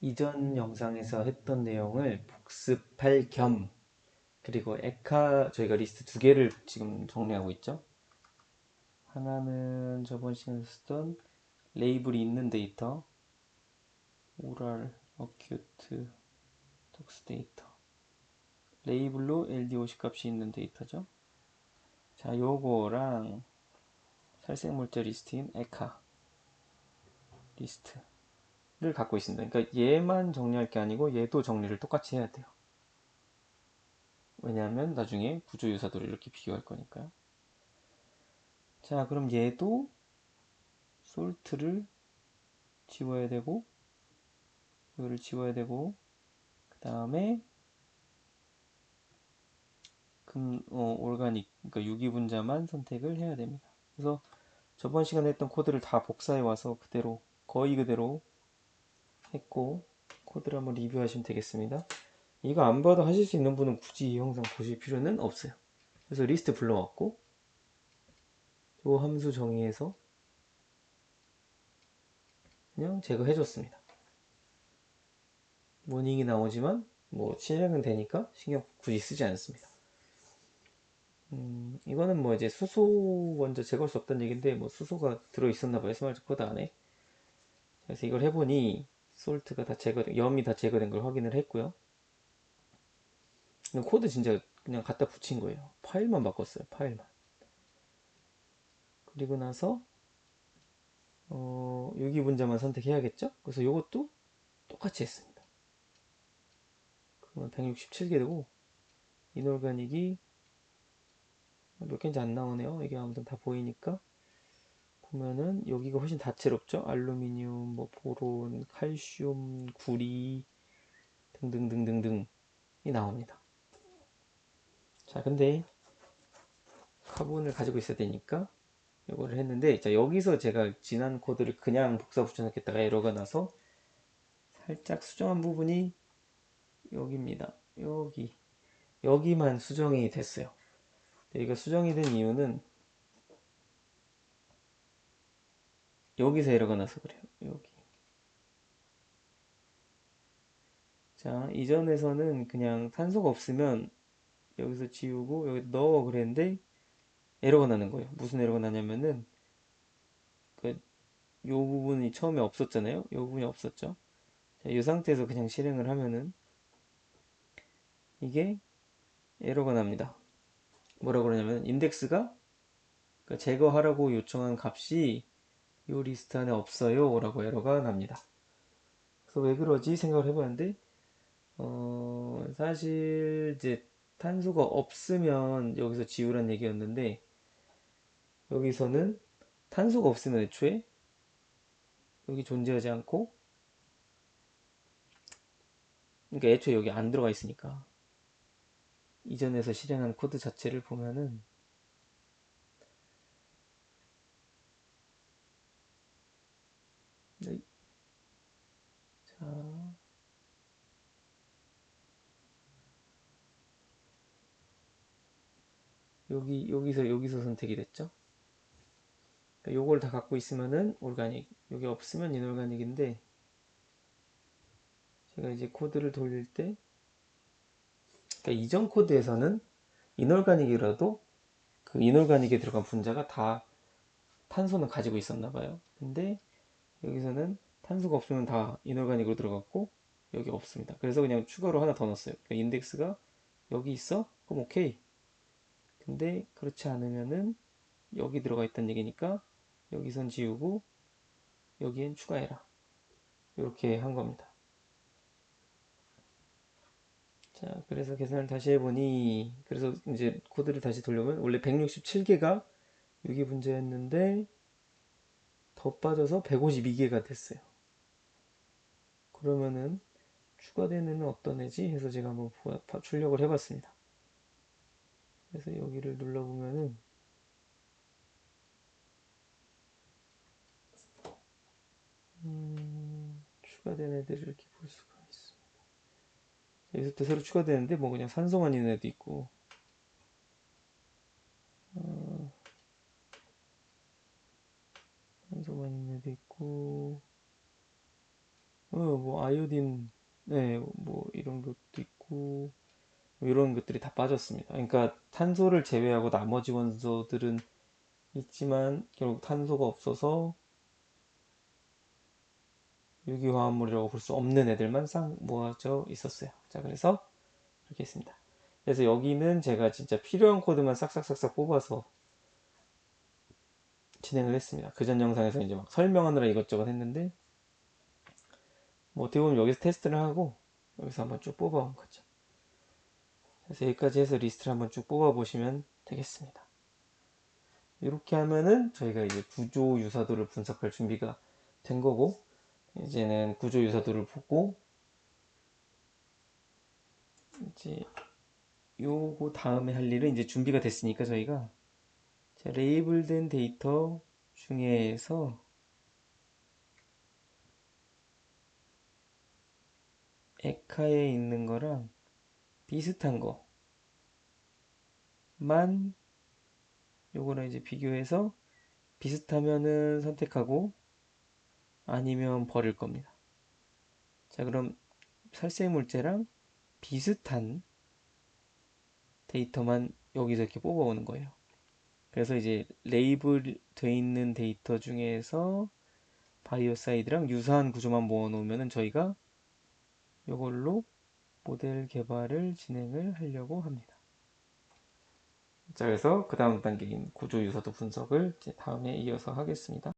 이전 영상에서 했던 내용을 복습할 겸 그리고 에카 저희가 리스트 두 개를 지금 정리하고 있죠. 하나는 저번 시간에 쓰던 레이블이 있는 데이터 오랄 어큐트 톡스 데이터 레이블로 LD50 값이 있는 데이터죠. 자, 요거랑 살생물질 리스트인 에카 리스트 를 갖고 있습니다. 그러니까 얘만 정리할 게 아니고 얘도 정리를 똑같이 해야 돼요. 왜냐하면 나중에 구조유사도를 이렇게 비교할 거니까요. 자, 그럼 얘도 솔트를 지워야 되고 이거를 지워야 되고 그 다음에 금, 어, 올가닉, 그러니까 유기분자만 선택을 해야 됩니다. 그래서 저번 시간에 했던 코드를 다 복사해 와서 그대로 거의 그대로 했고 코드를 한번 리뷰하시면 되겠습니다. 이거 안 봐도 하실 수 있는 분은 굳이 이 영상 보실 필요는 없어요. 그래서 리스트 불러왔고 요 함수 정의해서 그냥 제거해 줬습니다. 모닝이 나오지만 뭐 실행은 되니까 신경 굳이 쓰지 않습니다. 음, 이거는 뭐 이제 수소 먼저 제거할 수 없다는 얘기인데 뭐 수소가 들어 있었나 봐요 스마트 코드 안에 그래서 이걸 해보니 솔트가 다 제거된 염이 다 제거된 걸 확인을 했고요. 코드 진짜 그냥 갖다 붙인 거예요. 파일만 바꿨어요 파일만. 그리고 나서 어, 유기분자만 선택해야겠죠? 그래서 이것도 똑같이 했습니다. 그러면 167개 되고 이놀가닉이 몇 개인지 안 나오네요. 이게 아무튼 다 보이니까 보면은 여기가 훨씬 다채롭죠. 알루미늄, 뭐 보론, 칼슘, 구리 등등등등등이 나옵니다. 자, 근데 카본을 가지고 있어야 되니까 이거를 했는데 자 여기서 제가 지난 코드를 그냥 복사 붙여넣겠다가 에러가 나서 살짝 수정한 부분이 여기입니다. 여기 여기만 수정이 됐어요. 여기가 수정이 된 이유는 여기서 에러가 나서 그래요. 여기. 자, 이전에서는 그냥 탄소가 없으면 여기서 지우고 여기 넣어 그랬는데 에러가 나는 거예요. 무슨 에러가 나냐면은 그 요 부분이 처음에 없었잖아요. 요 부분이 없었죠. 자, 이 상태에서 그냥 실행을 하면은 이게 에러가 납니다. 뭐라 그러냐면 인덱스가 그러니까 제거하라고 요청한 값이 이 리스트 안에 없어요. 라고 에러가 납니다. 그래서 왜 그러지 생각을 해봤는데 어 사실 이제 탄소가 없으면 여기서 지우란 얘기였는데 여기서는 탄소가 없으면 애초에 여기 존재하지 않고 그러니까 애초에 여기 안 들어가 있으니까 이전에서 실행한 코드 자체를 보면은 네. 자 여기 여기서 여기서 선택이 됐죠. 그러니까 요걸 다 갖고 있으면은 올가닉 여기 없으면 인올가닉인데 제가 이제 코드를 돌릴 때 그러니까 이전 코드에서는 이놀가닉이라도 그 이놀가닉에 들어간 분자가 다 탄소는 가지고 있었나 봐요. 근데 여기서는 탄소가 없으면 다 이놀가닉으로 들어갔고 여기 없습니다. 그래서 그냥 추가로 하나 더 넣었어요. 그러니까 인덱스가 여기 있어? 그럼 오케이. 근데 그렇지 않으면은 여기 들어가 있다는 얘기니까 여기선 지우고 여기엔 추가해라. 이렇게 한 겁니다. 자, 그래서 계산을 다시 해보니, 그래서 이제 코드를 다시 돌려보면, 원래 167개가 유기분자였는데, 더 빠져서 152개가 됐어요. 그러면은, 추가된 애는 어떤 애지? 해서 제가 한번 출력을 해봤습니다. 그래서 여기를 눌러보면은, 음, 추가된 애들을 이렇게 볼 수가 여기서부터 새로 추가되는데 뭐 그냥 산소만 있는 애도 있고 어, 산소만 있는 애도 있고 어, 뭐 아이오딘, 네, 뭐 이런 것도 있고 뭐 이런 것들이 다 빠졌습니다. 그러니까 탄소를 제외하고 나머지 원소들은 있지만 결국 탄소가 없어서 유기화합물이라고 볼 수 없는 애들만 싹 모아져 있었어요. 자, 그래서 이렇게 했습니다. 그래서 여기는 제가 진짜 필요한 코드만 싹싹싹싹 뽑아서 진행을 했습니다. 그 전 영상에서 이제 막 설명하느라 이것저것 했는데 뭐 어떻게 보면 여기서 테스트를 하고 여기서 한번 쭉 뽑아온 거죠. 그래서 여기까지 해서 리스트를 한번 쭉 뽑아 보시면 되겠습니다. 이렇게 하면은 저희가 이제 구조 유사도를 분석할 준비가 된 거고 이제는 구조 유사도를 보고 이제 요거 다음에 할 일은 이제 준비가 됐으니까 저희가 자, 레이블된 데이터 중에서 에카에 있는 거랑 비슷한 거만 요거랑 이제 비교해서 비슷하면은 선택하고 아니면 버릴 겁니다. 자, 그럼 살생물제랑 비슷한 데이터만 여기서 이렇게 뽑아오는 거예요. 그래서 이제 레이블 돼 있는 데이터 중에서 바이오사이드랑 유사한 구조만 모아놓으면은 저희가 이걸로 모델 개발을 진행을 하려고 합니다. 자, 그래서 그 다음 단계인 구조 유사도 분석을 다음에 이어서 하겠습니다.